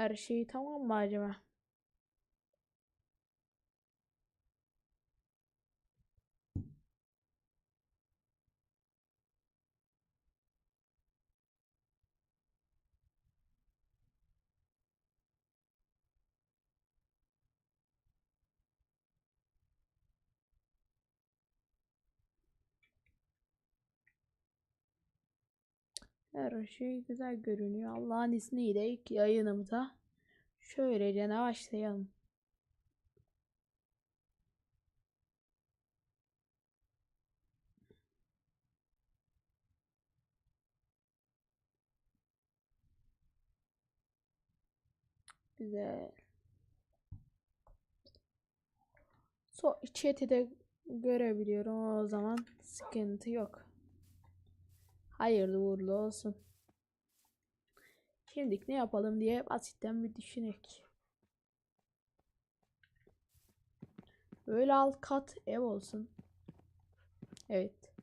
Her şey tamam mı acaba? Her şey güzel görünüyor. Allah'ın izniyle ilk yayınımıza şöylece başlayalım. Güzel. So chat'i de görebiliyorum. O zaman sıkıntı yok. Hayırlı uğurlu olsun. Şimdi ne yapalım diye basitten bir düşünek. Böyle alt kat ev olsun. Evet.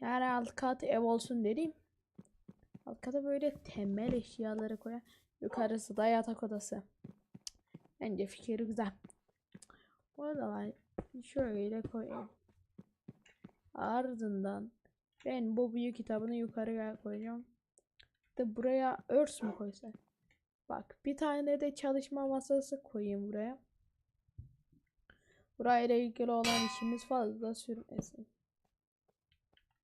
Yani alt kat ev olsun dedim. Alt kata böyle temel eşyaları koyan. Yukarısı da yatak odası. Bence fikri güzel. O zaman şöyle koyayım. Ardından ben bu büyük kitabını yukarıya koyacağım. De buraya örs mü koysak? Bak bir tane de çalışma masası koyayım buraya. Burayla ilgili olan işimiz fazla sürmesin.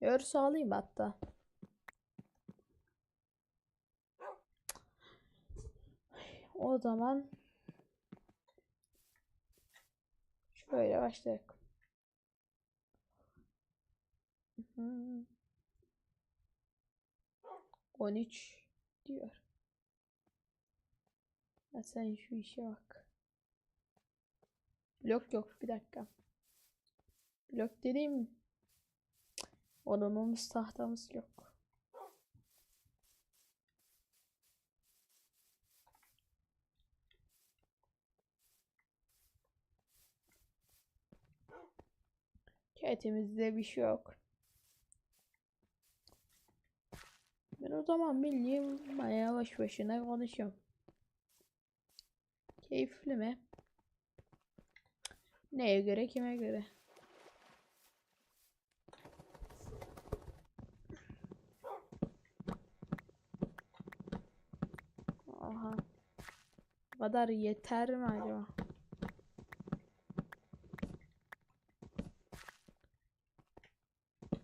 Örs alayım hatta. O zaman şöyle başlayalım. Hmm. 13 diyor. Ya sen şu işe bak. Blok yok bir dakika. Blok dediğim odamımız tahtamız yok. Chatimizde bir şey yok. Ben o zaman bildiğim bayağı baş başına konuşuyorum. Keyifli mi? Neye göre kime göre? Aha. Bu yeter mi acaba?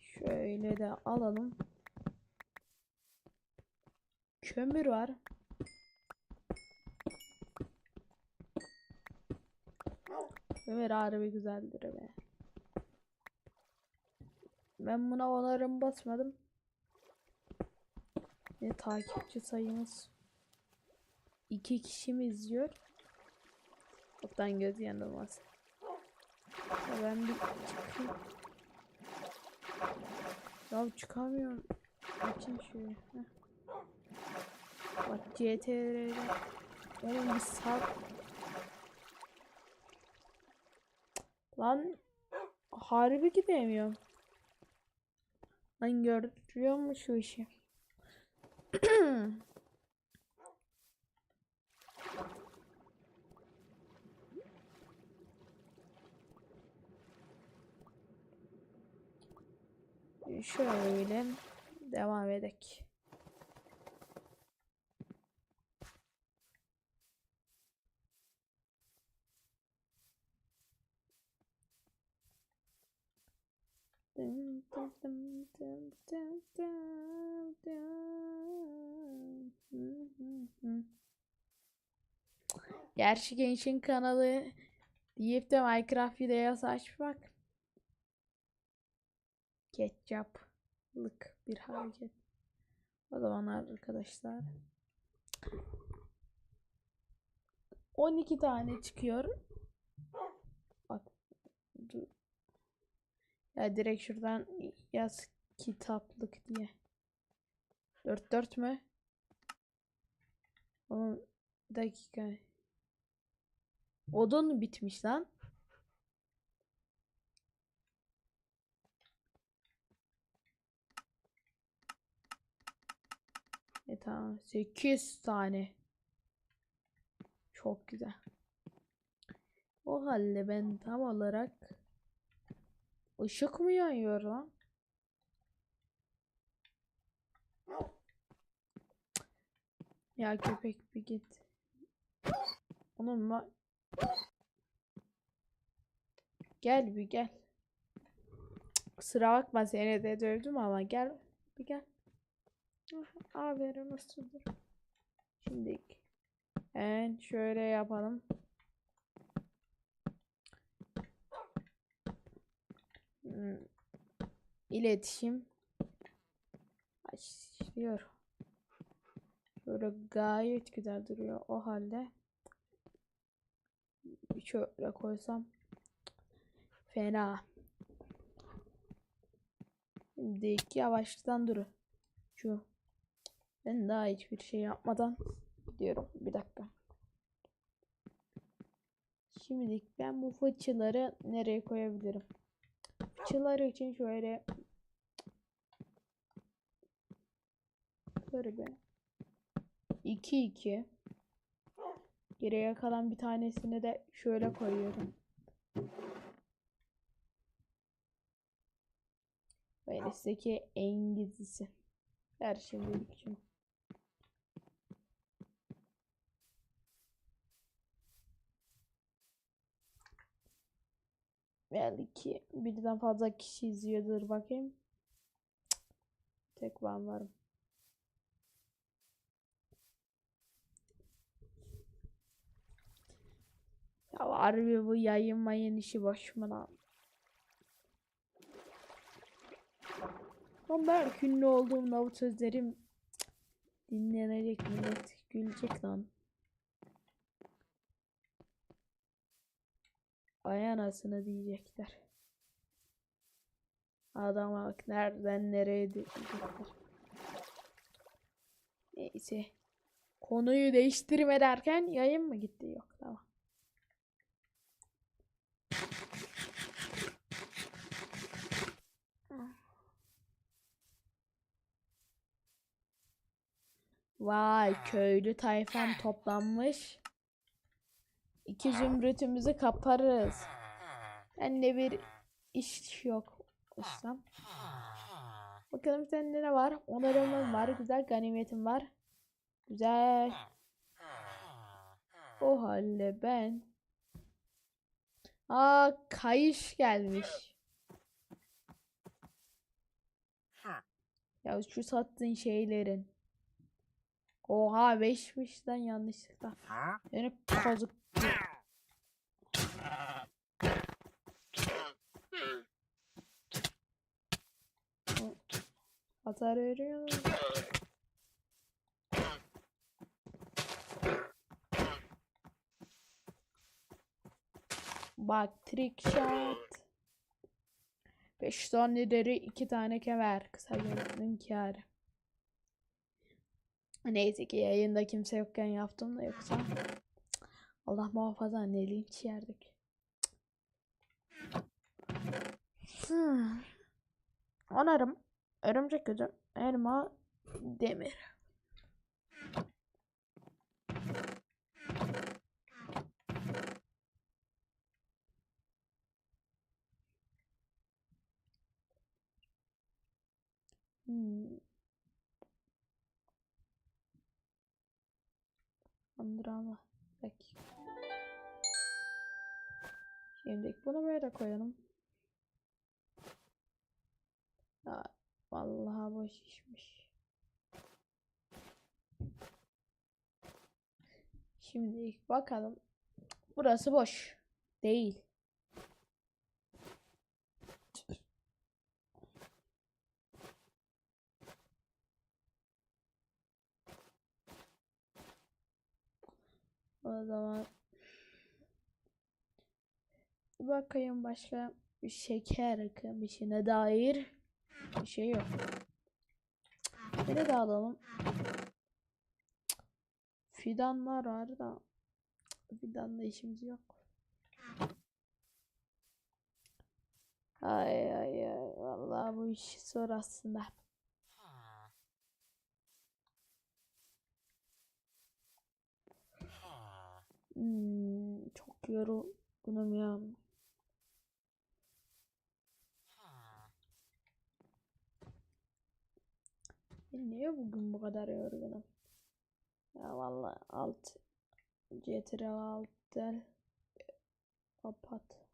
Şöyle de alalım. Kömür var. Kömür harbi güzeldir be. Ben buna onarım basmadım. Ne takipçi sayımız. iki kişi mi izliyor? Çoktan göz yanılmaz. Ya ben bir çıkayım. Ya çıkamıyorum. Açayım şöyle. Heh. Bak CTR'de. Oğlum bir sal. Lan harbi gidemiyorum. Lan görüyor mu şu işi? Şöyle devam edek. Gerçi Genç'in kanalı deyip de Minecraft videosu açmak ketçaplık bir hareket. O zamanlar arkadaşlar 12 tane çıkıyor. Bak dur. Ya direkt şuradan yaz kitaplık diye. 4 4 mü? Oğlum bir dakika. Odun bitmiş lan. E tamam 8 tane. Çok güzel. O halde ben tam olarak ışık mı yanıyor lan? Ya köpek bir git. Onunla Gel bir gel. Kusura bakma seni de dövdüm ama gel bir gel. Aferin usludur. Şimdi en şöyle yapalım. İletişim başlıyor. Böyle gayet güzel duruyor. O halde bir şöyle koysam fena. Şimdi yavaştan durun. Şu. Ben daha hiçbir şey yapmadan gidiyorum. Bir dakika. Şimdi ben bu fıçıları nereye koyabilirim? Fıçıları için şöyle böyle bir 2 2 Geriye kalan bir tanesini de şöyle koyuyorum. Böylesindeki en gizlisi. Her şimdilik için. Belki birden fazla kişi izliyordur bakayım. Tek ben varım. Ya harbi bu yayın mayın işi boş mu lan? Lan belki ünlü olduğumda bu sözlerim dinlenecek millet gülecek lan. Ay anasını diyecekler. Adama bak nereden nereye diyecekler. Neyse. Konuyu değiştirme derken yayın mı gitti? Yok tamam. Vay köylü tayfam toplanmış. İki zümrütümüzü kaparız. Ben de bir iş yok olsam. Bakalım sende ne var? Onarımım var. Güzel ganimetim var. Güzel. O halde ben. Aa kayış gelmiş. Ya şu sattığın şeylerin. Oha 5'mişten yanlışlıkla. Yani kazık. Atar veriyor. Bak trick shot. 5 tane deri 2 tane kemer. Kısa gözlüğün kârı. Neyse ki yayında kimse yokken yaptım da yoksa Allah muhafaza ne linç yerdik. Hmm. Onarım. Örümcek gözü. Elma. Demir. Hmm. Andrama. Peki. Şimdi bunu böyle koyalım. Ya, vallahi boş işmiş. Şimdi bakalım. Burası boş. Değil. O zaman bakayım başka bir şeker kamışına dair bir şey yok. Beni de alalım. Fidanlar var da fidanla işimiz yok. Ay ay ay vallahi bu iş zor aslında. Hmm, çok yorgunum ya. Niye bugün bu kadar yorgunum? Ya vallahi alt CTRL alt del kapat.